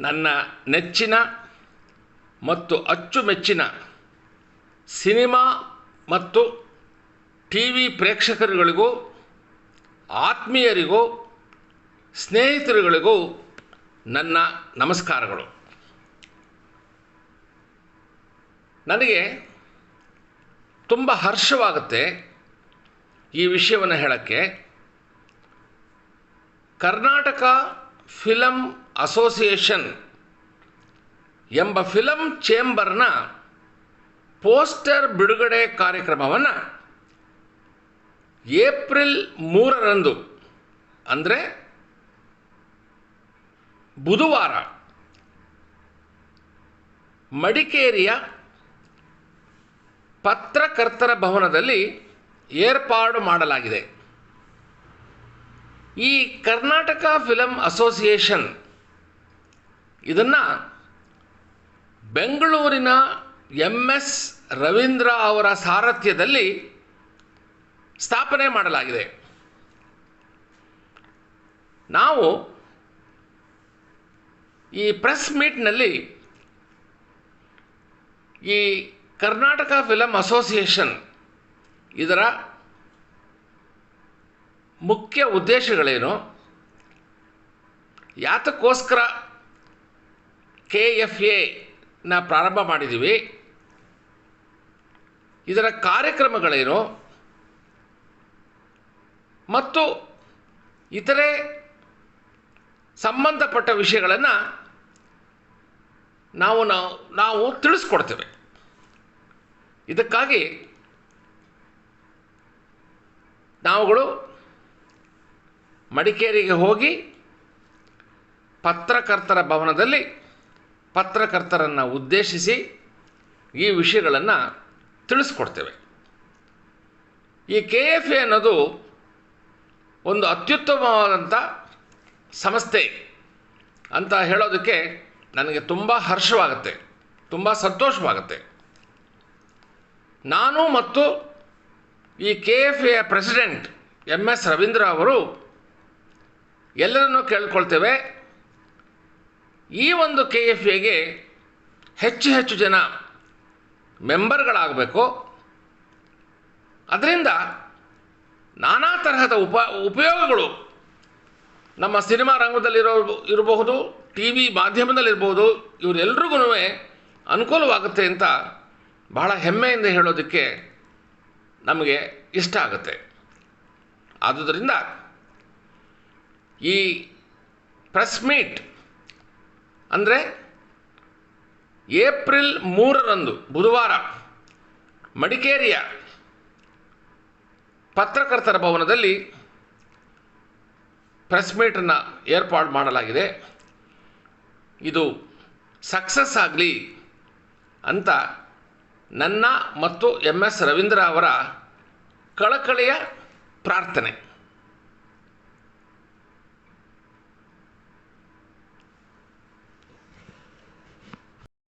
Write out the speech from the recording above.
ನನ್ನ ನೆಚ್ಚಿನ ಮತ್ತು ಅಚ್ಚುಮೆಚ್ಚಿನ ಸಿನಿಮಾ ಮತ್ತು ಟಿ ವಿ ಪ್ರೇಕ್ಷಕರುಗಳಿಗೂ, ಆತ್ಮೀಯರಿಗೂ, ಸ್ನೇಹಿತರುಗಳಿಗೂ ನನ್ನ ನಮಸ್ಕಾರಗಳು. ನನಗೆ ತುಂಬ ಹರ್ಷವಾಗುತ್ತೆ ಈ ವಿಷಯವನ್ನು ಹೇಳೋಕ್ಕೆ. ಕರ್ನಾಟಕ ಫಿಲಮ್ ಅಸೋಸಿಯೇಷನ್ ಎಂಬ ಫಿಲಂ ಚೇಂಬರ್ನ ಪೋಸ್ಟರ್ ಬಿಡುಗಡೆ ಕಾರ್ಯಕ್ರಮವನ್ನು ಏಪ್ರಿಲ್ ಮೂರರಂದು, ಅಂದರೆ ಬುಧವಾರ, ಮಡಿಕೇರಿಯ ಪತ್ರಕರ್ತರ ಭವನದಲ್ಲಿ ಏರ್ಪಾಡು ಮಾಡಲಾಗಿದೆ. ಈ ಕರ್ನಾಟಕ ಫಿಲಂ ಅಸೋಸಿಯೇಷನ್ ಇದನ್ನು ಬೆಂಗಳೂರಿನ ಎಂ ಎಸ್ ರವೀಂದ್ರ ಅವರ ಸಾರಥ್ಯದಲ್ಲಿ ಸ್ಥಾಪನೆ ಮಾಡಲಾಗಿದೆ. ನಾವು ಈ ಪ್ರೆಸ್ ಮೀಟ್ನಲ್ಲಿ ಈ ಕರ್ನಾಟಕ ಫಿಲಮ್ ಅಸೋಸಿಯೇಷನ್ ಇದರ ಮುಖ್ಯ ಉದ್ದೇಶಗಳೇನು? ಯಾತಕ್ಕೋಸ್ಕರ ಕೆ ಎಫ್ ಎನ ಪ್ರಾರಂಭ ಮಾಡಿದ್ದೀವಿ ಇದರ ಕಾರ್ಯಕ್ರಮಗಳೇನು? ಮತ್ತು ಇತರೆ ಸಂಬಂಧಪಟ್ಟ ವಿಷಯಗಳನ್ನು ನಾವು ನಾವು ನಾವು ತಿಳಿಸ್ಕೊಡ್ತೇವೆ. ಇದಕ್ಕಾಗಿ ನಾವುಗಳು ಮಡಿಕೇರಿಗೆ ಹೋಗಿ ಪತ್ರಕರ್ತರ ಭವನದಲ್ಲಿ ಪತ್ರಕರ್ತರನ್ನು ಉದ್ದೇಶಿಸಿ ಈ ವಿಷಯಗಳನ್ನು ತಿಳಿಸ್ಕೊಡ್ತೇವೆ. ಈ ಕೆ ಎಫ್ ಎ ಅನ್ನೋದು ಒಂದು ಅತ್ಯುತ್ತಮವಾದಂಥ ಸಂಸ್ಥೆ ಅಂತ ಹೇಳೋದಕ್ಕೆ ನನಗೆ ತುಂಬ ಹರ್ಷವಾಗುತ್ತೆ, ತುಂಬ ಸಂತೋಷವಾಗುತ್ತೆ. ನಾನು ಮತ್ತು ಈ K F A president M S Ravindra ಅವರು ಎಲ್ಲರನ್ನೂ ಕೇಳ್ಕೊಳ್ತೇವೆ. ಈ ಒಂದು ಕೆ ಎಫ್ ಎಗೆ ಹೆಚ್ಚು ಹೆಚ್ಚು ಜನ ಮೆಂಬರ್ಗಳಾಗಬೇಕು. ಅದರಿಂದ ನಾನಾ ತರಹದ ಉಪ, ಉಪಯೋಗಗಳು ನಮ್ಮ ಸಿನಿಮಾ ರಂಗದಲ್ಲಿರೋ ಇರಬಹುದು, ಟಿ ವಿ ಮಾಧ್ಯಮದಲ್ಲಿರ್ಬೋದು ಇವರೆಲ್ರಿಗೂ ಅನುಕೂಲವಾಗುತ್ತೆ ಅಂತ ಬಹಳ ಹೆಮ್ಮೆಯಿಂದ ಹೇಳೋದಕ್ಕೆ ನಮಗೆ ಇಷ್ಟ ಆಗುತ್ತೆ. ಆದುದರಿಂದ ಈ ಪ್ರೆಸ್ ಮೀಟ್ ಅಂದರೆ ಏಪ್ರಿಲ್ ಮೂರರಂದು, ಬುಧವಾರ, ಮಡಿಕೇರಿಯ ಪತ್ರಕರ್ತರ ಭವನದಲ್ಲಿ ಪ್ರೆಸ್ ಮೀಟನ್ನು ಏರ್ಪಾಡು ಮಾಡಲಾಗಿದೆ. ಇದು ಸಕ್ಸಸ್ ಆಗಲಿ ಅಂತ ನನ್ನ ಮತ್ತು ಎಂ ಎಸ್ ರವೀಂದ್ರ ಅವರ ಕಳಕಳಿಯ ಪ್ರಾರ್ಥನೆ.